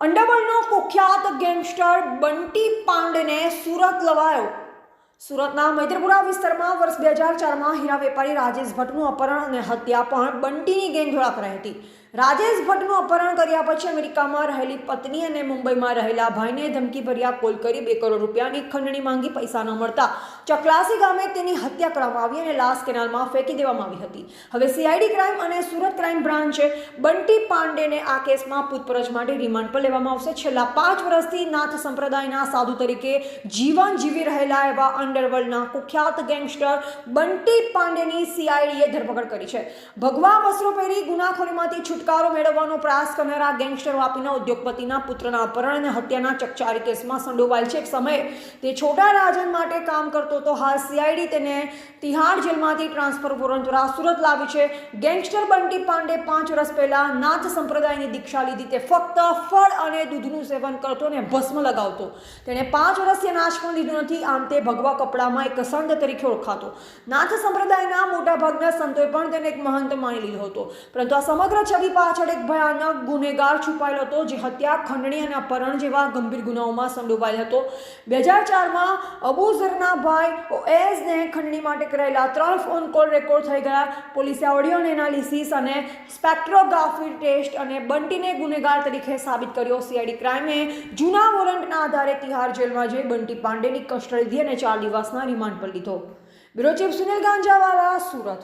અંડરવર્લ્ડનો કુખ્યાત ગેંગસ્ટર બંટી પાંડેને સુરત લવાયો. સુરતના મૈત્રપુરા વિસ્તારમાં વર્ષ બે હજાર ચારમાં હીરા વેપારી રાજેશ ભટ્ટનું અપહરણ અને હત્યા પણ બંટીની ગેંગ દ્વારા કરાઈ હતી. રાજેશ ભટ્ટનું અપહરણ કર્યા પછી અમેરિકામાં રહેલી પત્ની અને મુંબઈમાં રહેલા ભાઈને ધમકી ભર્યા કોલ કરી બે કરોડ રૂપિયાની ખંડણી માંગી પૈસા ન મળતા ચકલાસી ગામે તેની હત્યા કરવામાં આવી અને લાશ કેનાલમાં ફેંકી દેવામાં આવી હતી. હવે સીઆઈડી ક્રાઇમ અને સુરત ક્રાઇમ બ્રાન્ચે બંટી પાંડેને આ કેસમાં પૂછપરછ માટે રિમાન્ડ પર લેવામાં આવશે. છેલ્લા પાંચ વર્ષથી નાથ સંપ્રદાયના સાધુ તરીકે જીવન જીવી રહેલા એવા અંડરવર્લ્ડના કુખ્યાત ગેંગસ્ટર બંટી પાંડેની સીઆઈડીએ ધરપકડ કરી છે. ભગવા વસ્ત્રો પહેરી ગુનાખોરીમાંથી છુટકારો મેળવવાનો પ્રયાસ કરનારા ગેંગસ્ટર વાપીના ઉદ્યોગપતિના પુત્રના અપહરણ અને હત્યાના ચકચારી કેસમાં સંડોવાયેલ છે. એક સમયે તે છોટા રાજન માટે કામ કરતો હતો. હાલ સીઆઈડી તેને તિહાડ જેલમાંથી ટ્રાન્સફર વોરંટ દ્વારા સુરત લાવી છે. ગેંગસ્ટર બંટી પાંડે પાંચ વર્ષ પહેલા નાથ સંપ્રદાયની દીક્ષા લીધી. તે ફક્ત ફળ અને દૂધનું સેવન કરતો અને ભસ્મ લગાવતો. તેણે પાંચ વર્ષથી અનાજ પણ લીધું નથી. આમ તે ભગવા કપડામાં એક સંત તરીકે ઓળખાતો. નાથ સંપ્રદાયના મોટાભાગના સંતોએ પણ તેને એક મહંત માની લીધો હતો. પરંતુ આ સમગ્ર છબી પાછળ એક ભયાનક ગુનેગાર છુપાયેલો હતો, જે હત્યા, ખંડણી અને અપહરણ જેવા ગંભીર ગુનાઓમાં સંડોવાયેલ હતો. બે હજાર ચારમાં અબુઝરના ભાઈ ઓએસને ખંડણી માટે કરાયેલા ત્રણ ફોન કોલ રેકોર્ડ થઈ ગયા. પોલીસે ઓડિયો એનાલિસિસ અને સ્પેક્ટ્રોગ્રાફી ટેસ્ટ અને બંટીને ગુનેગાર તરીકે સાબિત કર્યો. સીઆઈડી ક્રાઇમે જૂના વોરંટના આધારે તિહાર જેલમાં જઈ બંટી પાંડેની કસ્ટડી અને ચાર દિવસના રિમાન્ડ પર લીધો. Bureau chief Sunil Ganjawala Surat.